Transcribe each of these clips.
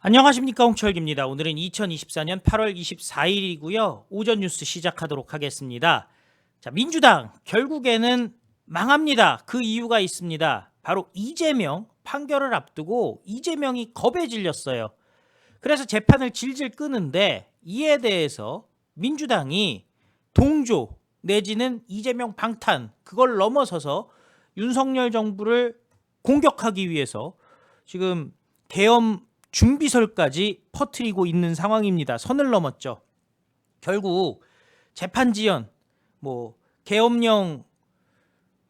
안녕하십니까 홍철기입니다. 오늘은 2024년 8월 24일이고요. 오전 뉴스 시작하도록 하겠습니다. 자, 민주당 결국에는 망합니다. 그 이유가 있습니다. 바로 이재명 판결을 앞두고 이재명이 겁에 질렸어요. 그래서 재판을 질질 끄는데 이에 대해서 민주당이 동조 내지는 이재명 방탄 그걸 넘어서서 윤석열 정부를 공격하기 위해서 지금 계엄 준비설까지 퍼뜨리고 있는 상황입니다. 선을 넘었죠. 결국 재판 지연, 뭐 계엄령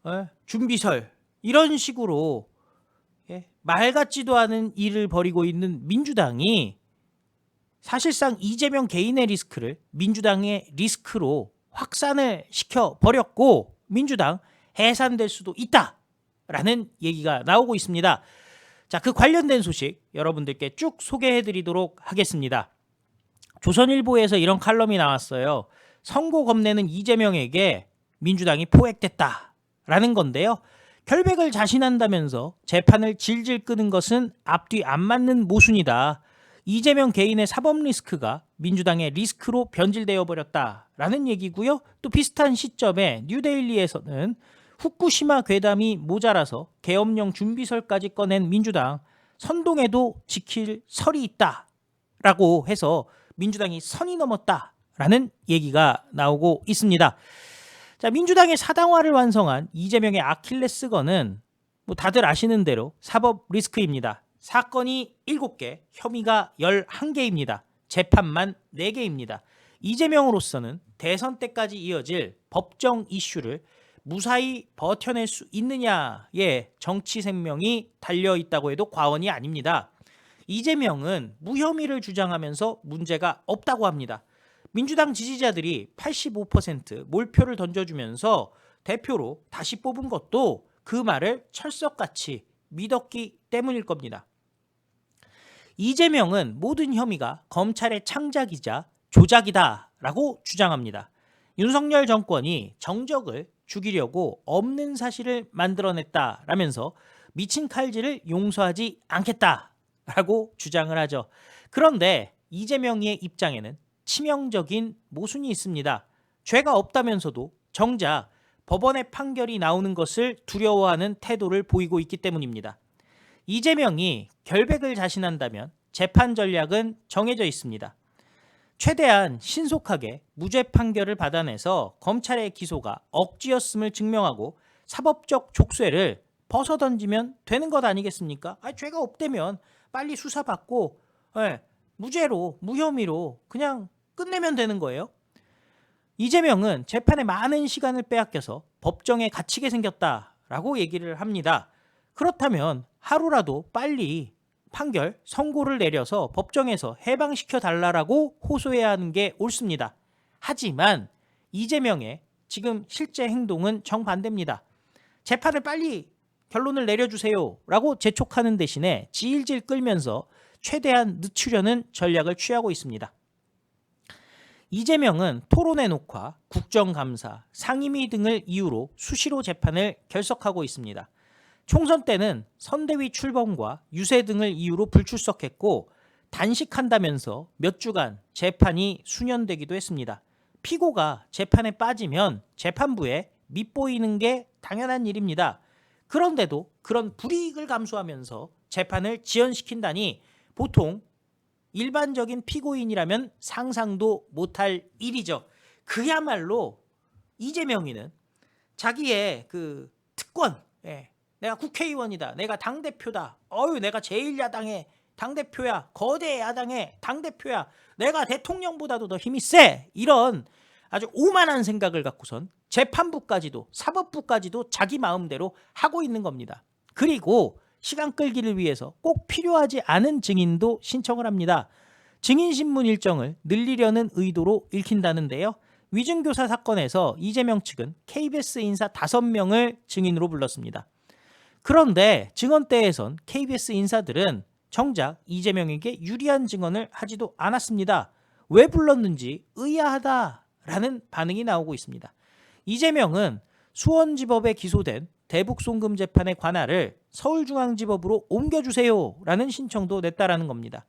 어? 준비설 이런 식으로 예? 말 같지도 않은 일을 벌이고 있는 민주당이 사실상 이재명 개인의 리스크를 민주당의 리스크로 확산을 시켜 버렸고 민주당 해산될 수도 있다라는 얘기가 나오고 있습니다. 자, 그 관련된 소식 여러분들께 쭉 소개해 드리도록 하겠습니다. 조선일보에서 이런 칼럼이 나왔어요. 선고 겁내는 이재명에게 민주당이 포획됐다라는 건데요. 결백을 자신한다면서 재판을 질질 끄는 것은 앞뒤 안 맞는 모순이다. 이재명 개인의 사법 리스크가 민주당의 리스크로 변질되어 버렸다라는 얘기고요. 또 비슷한 시점에 뉴데일리에서는 후쿠시마 괴담이 모자라서 계엄령 준비설까지 꺼낸 민주당 선동에도 지킬 설이 있다라고 해서 민주당이 선이 넘었다라는 얘기가 나오고 있습니다. 자, 민주당의 사당화를 완성한 이재명의 아킬레스건은 뭐 다들 아시는 대로 사법 리스크입니다. 사건이 7개, 혐의가 11개입니다. 재판만 4개입니다. 이재명으로서는 대선 때까지 이어질 법정 이슈를 무사히 버텨낼 수 있느냐의 정치 생명이 달려 있다고 해도 과언이 아닙니다. 이재명은 무혐의를 주장하면서 문제가 없다고 합니다. 민주당 지지자들이 85% 몰표를 던져주면서 대표로 다시 뽑은 것도 그 말을 철석같이 믿었기 때문일 겁니다. 이재명은 모든 혐의가 검찰의 창작이자 조작이다라고 주장합니다. 윤석열 정권이 정적을 죽이려고 없는 사실을 만들어냈다라면서 미친 칼질을 용서하지 않겠다라고 주장을 하죠. 그런데 이재명의 입장에는 치명적인 모순이 있습니다. 죄가 없다면서도 정작 법원의 판결이 나오는 것을 두려워하는 태도를 보이고 있기 때문입니다. 이재명이 결백을 자신한다면 재판 전략은 정해져 있습니다. 최대한 신속하게 무죄 판결을 받아내서 검찰의 기소가 억지였음을 증명하고 사법적 족쇄를 벗어던지면 되는 것 아니겠습니까? 아, 죄가 없다면 빨리 수사받고 예, 무죄로 무혐의로 그냥 끝내면 되는 거예요. 이재명은 재판에 많은 시간을 빼앗겨서 법정에 갇히게 생겼다라고 얘기를 합니다. 그렇다면 하루라도 빨리 판결 선고를 내려서 법정에서 해방시켜 달라라고 호소해야 하는 게 옳습니다. 하지만 이재명의 지금 실제 행동은 정반대입니다. 재판을 빨리 결론을 내려주세요 라고 재촉하는 대신에 질질 끌면서 최대한 늦추려는 전략을 취하고 있습니다. 이재명은 토론회 녹화, 국정감사, 상임위 등을 이유로 수시로 재판을 결석하고 있습니다. 총선 때는 선대위 출범과 유세 등을 이유로 불출석했고 단식한다면서 몇 주간 재판이 수년되기도 했습니다. 피고가 재판에 빠지면 재판부에 밑보이는 게 당연한 일입니다. 그런데도 그런 불이익을 감수하면서 재판을 지연시킨다니 보통 일반적인 피고인이라면 상상도 못할 일이죠. 그야말로 이재명이는 자기의 그 특권, 예, 내가 국회의원이다. 내가 당대표다. 어유 내가 제1야당의 당대표야. 거대 야당의 당대표야. 내가 대통령보다도 더 힘이 세. 이런 아주 오만한 생각을 갖고선 재판부까지도 사법부까지도 자기 마음대로 하고 있는 겁니다. 그리고 시간 끌기를 위해서 꼭 필요하지 않은 증인도 신청을 합니다. 증인 신문 일정을 늘리려는 의도로 읽힌다는데요. 위증교사 사건에서 이재명 측은 KBS 인사 5명을 증인으로 불렀습니다. 그런데 증언대에선 KBS 인사들은 정작 이재명에게 유리한 증언을 하지도 않았습니다. 왜 불렀는지 의아하다라는 반응이 나오고 있습니다. 이재명은 수원지법에 기소된 대북송금 재판의 관할을 서울중앙지법으로 옮겨주세요라는 신청도 냈다라는 겁니다.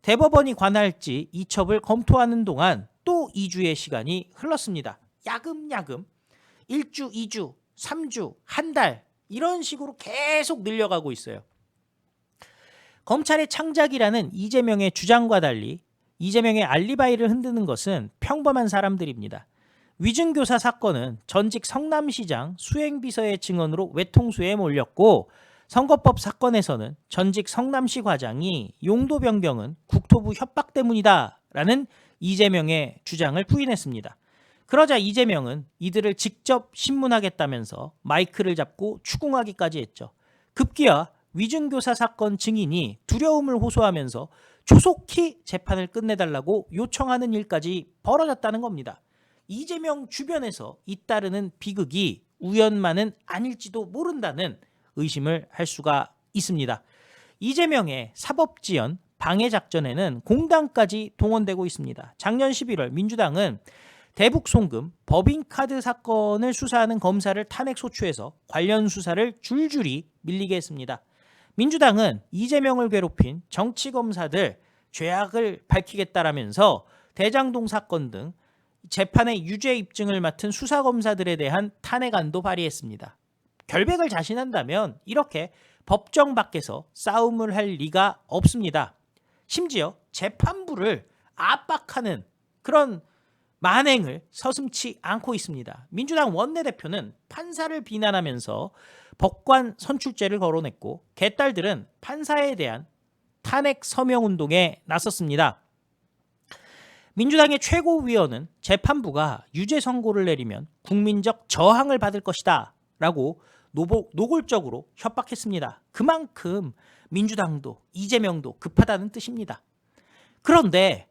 대법원이 관할지 이첩을 검토하는 동안 또 2주의 시간이 흘렀습니다. 야금야금 1주, 2주, 3주, 한 달 이런 식으로 계속 늘려가고 있어요. 검찰의 창작이라는 이재명의 주장과 달리 이재명의 알리바이를 흔드는 것은 평범한 사람들입니다. 위증교사 사건은 전직 성남시장 수행비서의 증언으로 외통수에 몰렸고 선거법 사건에서는 전직 성남시 과장이 용도 변경은 국토부 협박 때문이다 라는 이재명의 주장을 부인했습니다. 그러자 이재명은 이들을 직접 신문하겠다면서 마이크를 잡고 추궁하기까지 했죠. 급기야 위증교사 사건 증인이 두려움을 호소하면서 조속히 재판을 끝내달라고 요청하는 일까지 벌어졌다는 겁니다. 이재명 주변에서 잇따르는 비극이 우연만은 아닐지도 모른다는 의심을 할 수가 있습니다. 이재명의 사법지연 방해 작전에는 공당까지 동원되고 있습니다. 작년 11월 민주당은 대북 송금, 법인카드 사건을 수사하는 검사를 탄핵 소추해서 관련 수사를 줄줄이 밀리게 했습니다. 민주당은 이재명을 괴롭힌 정치 검사들 죄악을 밝히겠다라면서 대장동 사건 등 재판의 유죄 입증을 맡은 수사 검사들에 대한 탄핵안도 발의했습니다. 결백을 자신한다면 이렇게 법정 밖에서 싸움을 할 리가 없습니다. 심지어 재판부를 압박하는 그런 만행을 서슴치 않고 있습니다. 민주당 원내대표는 판사를 비난하면서 법관 선출제를 거론했고 개딸들은 판사에 대한 탄핵 서명 운동에 나섰습니다. 민주당의 최고위원은 재판부가 유죄 선고를 내리면 국민적 저항을 받을 것이다 라고 노골적으로 협박했습니다. 그만큼 민주당도 이재명도 급하다는 뜻입니다. 그런데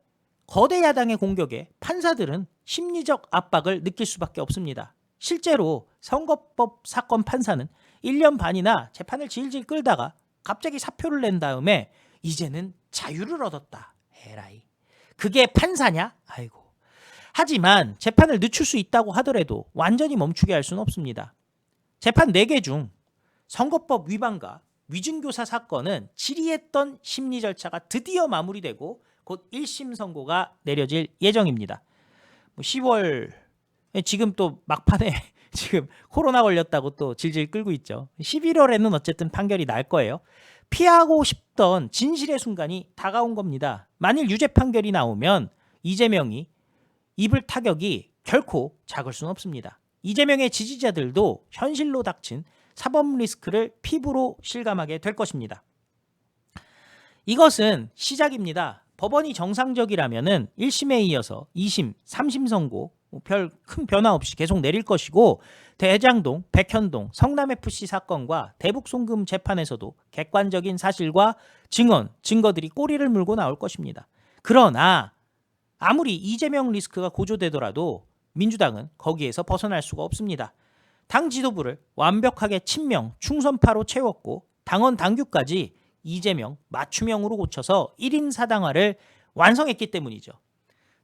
거대 야당의 공격에 판사들은 심리적 압박을 느낄 수밖에 없습니다. 실제로 선거법 사건 판사는 1년 반이나 재판을 질질 끌다가 갑자기 사표를 낸 다음에 이제는 자유를 얻었다. 에라이. 그게 판사냐? 아이고. 하지만 재판을 늦출 수 있다고 하더라도 완전히 멈추게 할 수는 없습니다. 재판 4개 중 선거법 위반과 위증교사 사건은 질의했던 심리 절차가 드디어 마무리되고 곧 1심 선고가 내려질 예정입니다. 10월 지금 또 막판에 지금 코로나 걸렸다고 또 질질 끌고 있죠. 11월에는 어쨌든 판결이 날 거예요. 피하고 싶던 진실의 순간이 다가온 겁니다. 만일 유죄 판결이 나오면 이재명이 입을 타격이 결코 작을 수는 없습니다. 이재명의 지지자들도 현실로 닥친 사법 리스크를 피부로 실감하게 될 것입니다. 이것은 시작입니다. 법원이 정상적이라면은 1심에 이어서 2심, 3심 선고 뭐별큰 변화 없이 계속 내릴 것이고 대장동, 백현동, 성남FC 사건과 대북 송금 재판에서도 객관적인 사실과 증언, 증거들이 꼬리를 물고 나올 것입니다. 그러나 아무리 이재명 리스크가 고조되더라도 민주당은 거기에서 벗어날 수가 없습니다. 당 지도부를 완벽하게 친명, 충선파로 채웠고 당원 당규까지 이재명 맞춤형으로 고쳐서 1인 사당화를 완성했기 때문이죠.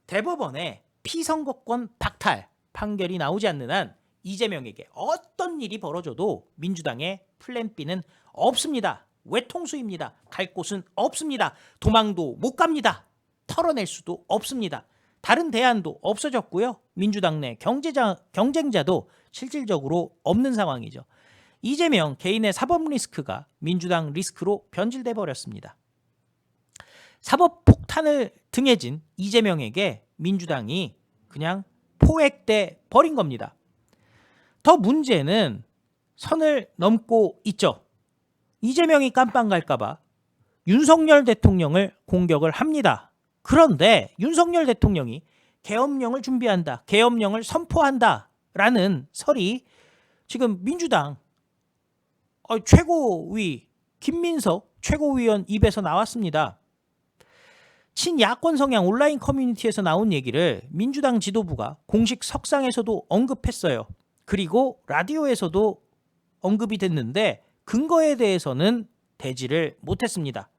대법원에 피선거권 박탈 판결이 나오지 않는 한 이재명에게 어떤 일이 벌어져도 민주당의 플랜 B는 없습니다. 외통수입니다. 갈 곳은 없습니다. 도망도 못 갑니다. 털어낼 수도 없습니다. 다른 대안도 없어졌고요. 민주당 내 경제자, 경쟁자도 실질적으로 없는 상황이죠. 이재명 개인의 사법 리스크가 민주당 리스크로 변질돼 버렸습니다. 사법 폭탄을 등에 진 이재명에게 민주당이 그냥 포획돼 버린 겁니다. 더 문제는 선을 넘고 있죠. 이재명이 깜빵 갈까봐 윤석열 대통령을 공격을 합니다. 그런데 윤석열 대통령이 계엄령을 준비한다, 계엄령을 선포한다 라는 설이 지금 민주당 어, 최고위 김민석 최고위원 입에서 나왔습니다. 친야권 성향 온라인 커뮤니티에서 나온 얘기를 민주당 지도부가 공식 석상에서도 언급했어요. 그리고 라디오에서도 언급이 됐는데 근거에 대해서는 대지를 못했습니다.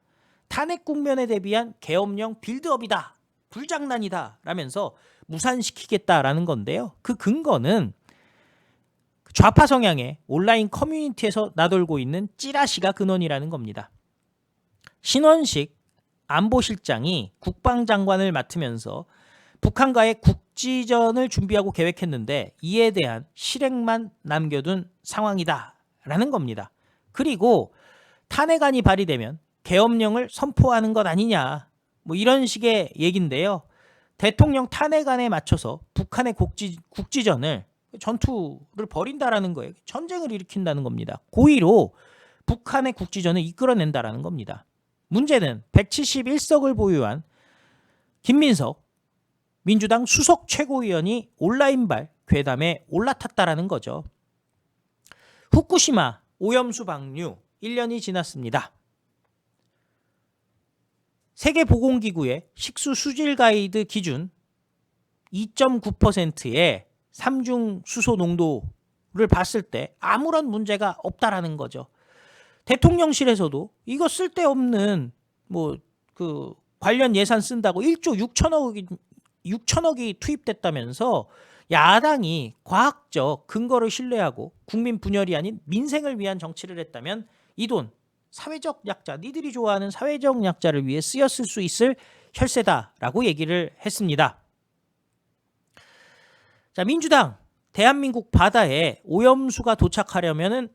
탄핵 국면에 대비한 계엄령 빌드업이다. 불장난이다. 라면서 무산시키겠다라는 건데요. 그 근거는 좌파 성향의 온라인 커뮤니티에서 나돌고 있는 찌라시가 근원이라는 겁니다. 신원식 안보실장이 국방장관을 맡으면서 북한과의 국지전을 준비하고 계획했는데 이에 대한 실행만 남겨둔 상황이다라는 겁니다. 그리고 탄핵안이 발의되면 계엄령을 선포하는 것 아니냐 뭐 이런 식의 얘긴데요. 대통령 탄핵안에 맞춰서 북한의 국지, 국지전을 전투를 벌인다라는 거예요. 전쟁을 일으킨다는 겁니다. 고의로 북한의 국지전을 이끌어낸다라는 겁니다. 문제는 171석을 보유한 김민석 민주당 수석 최고위원이 온라인발 괴담에 올라탔다라는 거죠. 후쿠시마 오염수 방류 1년이 지났습니다. 세계보건기구의 식수 수질 가이드 기준 2.9%의 삼중 수소 농도를 봤을 때 아무런 문제가 없다라는 거죠. 대통령실에서도 이거 쓸데없는 뭐 그 관련 예산 쓴다고 1조 6천억이 6천억이 투입됐다면서 야당이 과학적 근거를 신뢰하고 국민 분열이 아닌 민생을 위한 정치를 했다면 이 돈 사회적 약자, 니들이 좋아하는 사회적 약자를 위해 쓰였을 수 있을 혈세다라고 얘기를 했습니다. 자, 민주당 대한민국 바다에 오염수가 도착하려면은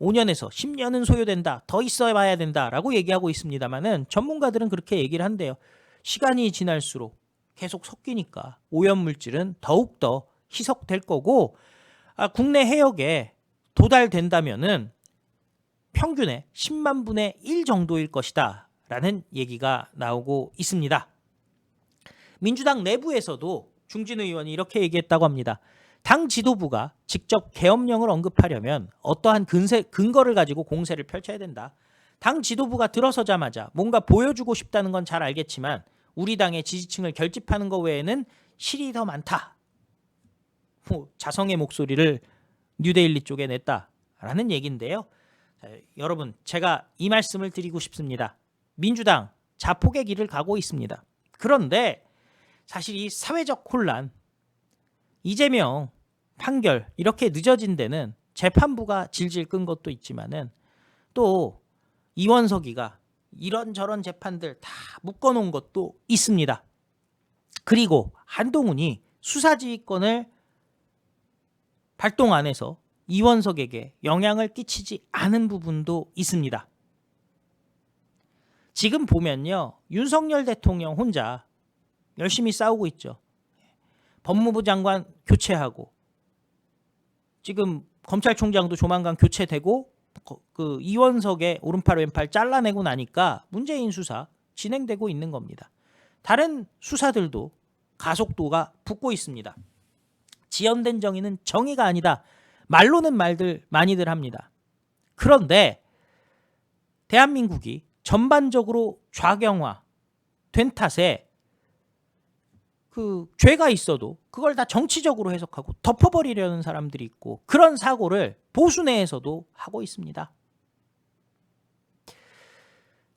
5년에서 10년은 소요된다. 더 있어 봐야 된다라고 얘기하고 있습니다만은 전문가들은 그렇게 얘기를 한대요. 시간이 지날수록 계속 섞이니까 오염 물질은 더욱 더 희석될 거고 아, 국내 해역에 도달된다면은 평균의 10만 분의 1 정도일 것이다. 라는 얘기가 나오고 있습니다. 민주당 내부에서도 중진 의원이 이렇게 얘기했다고 합니다. 당 지도부가 직접 계엄령을 언급하려면 어떠한 근세, 근거를 가지고 공세를 펼쳐야 된다. 당 지도부가 들어서자마자 뭔가 보여주고 싶다는 건 잘 알겠지만 우리 당의 지지층을 결집하는 것 외에는 실이 더 많다. 뭐 자성의 목소리를 뉴데일리 쪽에 냈다라는 얘기인데요. 자, 여러분 제가 이 말씀을 드리고 싶습니다. 민주당 자폭의 길을 가고 있습니다. 그런데 사실 이 사회적 혼란 이재명 판결 이렇게 늦어진 데는 재판부가 질질 끈 것도 있지만은 또 이원석이가 이런저런 재판들 다 묶어놓은 것도 있습니다. 그리고 한동훈이 수사지휘권을 발동 안 해서 이원석에게 영향을 끼치지 않은 부분도 있습니다. 지금 보면요. 윤석열 대통령 혼자 열심히 싸우고 있죠. 법무부 장관 교체하고 지금 검찰총장도 조만간 교체되고 그 이원석의 오른팔 왼팔 잘라내고 나니까 문재인 수사 진행되고 있는 겁니다. 다른 수사들도 가속도가 붙고 있습니다. 지연된 정의는 정의가 아니다. 말로는 말들 많이들 합니다. 그런데 대한민국이 전반적으로 좌경화 된 탓에 그 죄가 있어도 그걸 다 정치적으로 해석하고 덮어버리려는 사람들이 있고 그런 사고를 보수 내에서도 하고 있습니다.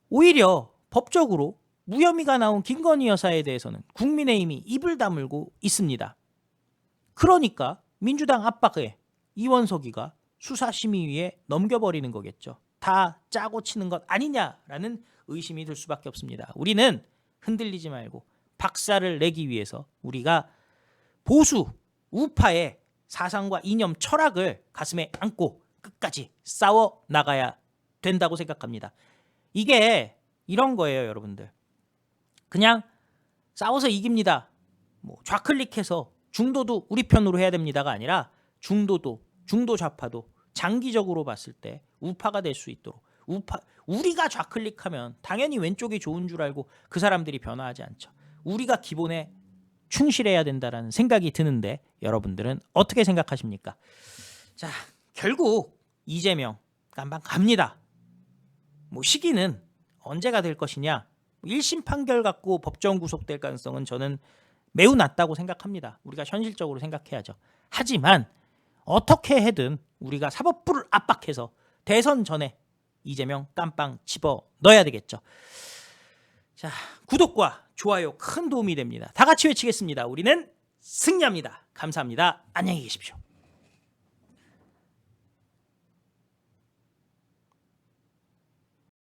오히려 법적으로 무혐의가 나온 김건희 여사에 대해서는 국민의힘이 입을 다물고 있습니다. 그러니까 민주당 압박에 이원석이가 수사심의위에 넘겨버리는 거겠죠. 다 짜고 치는 것 아니냐라는 의심이 들 수밖에 없습니다. 우리는 흔들리지 말고 박살을 내기 위해서 우리가 보수 우파의 사상과 이념 철학을 가슴에 안고 끝까지 싸워 나가야 된다고 생각합니다. 이게 이런 거예요, 여러분들. 그냥 싸워서 이깁니다. 뭐 좌클릭해서 중도도 우리 편으로 해야 됩니다가 아니라 중도도 중도 좌파도 장기적으로 봤을 때 우파가 될 수 있도록 우파 우리가 좌클릭하면 당연히 왼쪽이 좋은 줄 알고 그 사람들이 변화하지 않죠. 우리가 기본에 충실해야 된다라는 생각이 드는데 여러분들은 어떻게 생각하십니까? 자, 결국 이재명 깜방 갑니다. 뭐 시기는 언제가 될 것이냐? 1심 판결 갖고 법정 구속될 가능성은 저는 매우 낮다고 생각합니다. 우리가 현실적으로 생각해야죠. 하지만 어떻게 해든 우리가 사법부를 압박해서 대선 전에 이재명 깜빵 집어 넣어야 되겠죠. 자, 구독과 좋아요 큰 도움이 됩니다. 다 같이 외치겠습니다. 우리는 승리합니다. 감사합니다. 안녕히 계십시오.